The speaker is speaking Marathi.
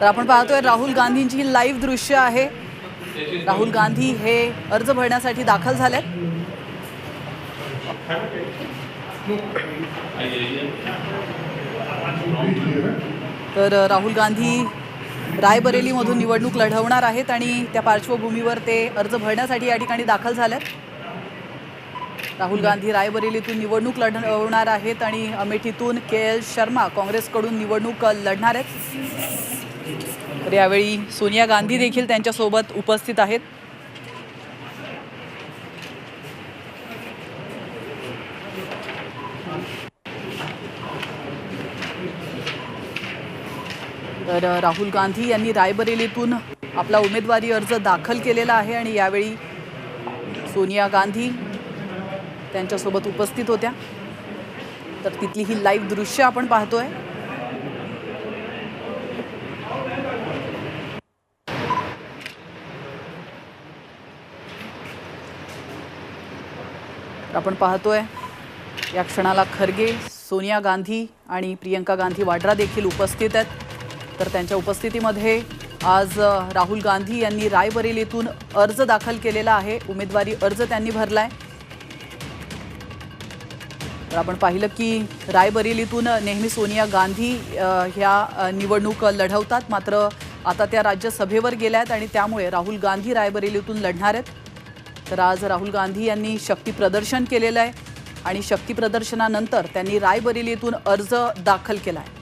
तर आपण पाहतोय राहुल गांधींची ही लाईव्ह दृश्य आहे. राहुल गांधी हे अर्ज भरण्यासाठी दाखल झाले तर राहुल गांधी रायबरेलीमधून निवडणूक लढवणार आहेत आणि त्या पार्श्वभूमीवर ते अर्ज भरण्यासाठी या ठिकाणी दाखल झालेत. राहुल गांधी रायबरेलीतून निवडणूक लढवणार आहेत आणि अमेठीतून के एल शर्मा काँग्रेसकडून निवडणूक लढणार आहेत. तर यावेळी सोनिया गांधी देखील त्यांच्यासोबत उपस्थित आहेत. तर राहुल गांधी यांनी रायबरेलीतून आपला उमेदवारी अर्ज दाखल केलेला आहे आणि यावेळी सोनिया गांधी त्यांच्यासोबत उपस्थित होत्या. तर तिथली ही लाईव्ह दृश्य आपण पाहतोय. आपण पाहतोय या क्षणाला खरगे सोनिया गांधी आणि प्रियंका गांधी वाड्रा देखील उपस्थित आहेत. तर त्यांच्या उपस्थितीमध्ये आज राहुल गांधी यांनी रायबरेलीतून अर्ज दाखल केलेला आहे. उमेदवारी अर्ज त्यांनी भरला आहे तर आपण पाहिलं की रायबरेलीतून नेहमी सोनिया गांधी ह्या निवडणूक लढवतात. मात्र आता त्या राज्यसभेवर गेल्या आहेत आणि त्यामुळे राहुल गांधी रायबरेलीतून लढणार आहेत. तर आज राहुल गांधी यांनी शक्ती प्रदर्शन केलेलं आहे आणि शक्ती प्रदर्शनानंतर त्यांनी रायबरेलीतून अर्ज दाखल केला आहे.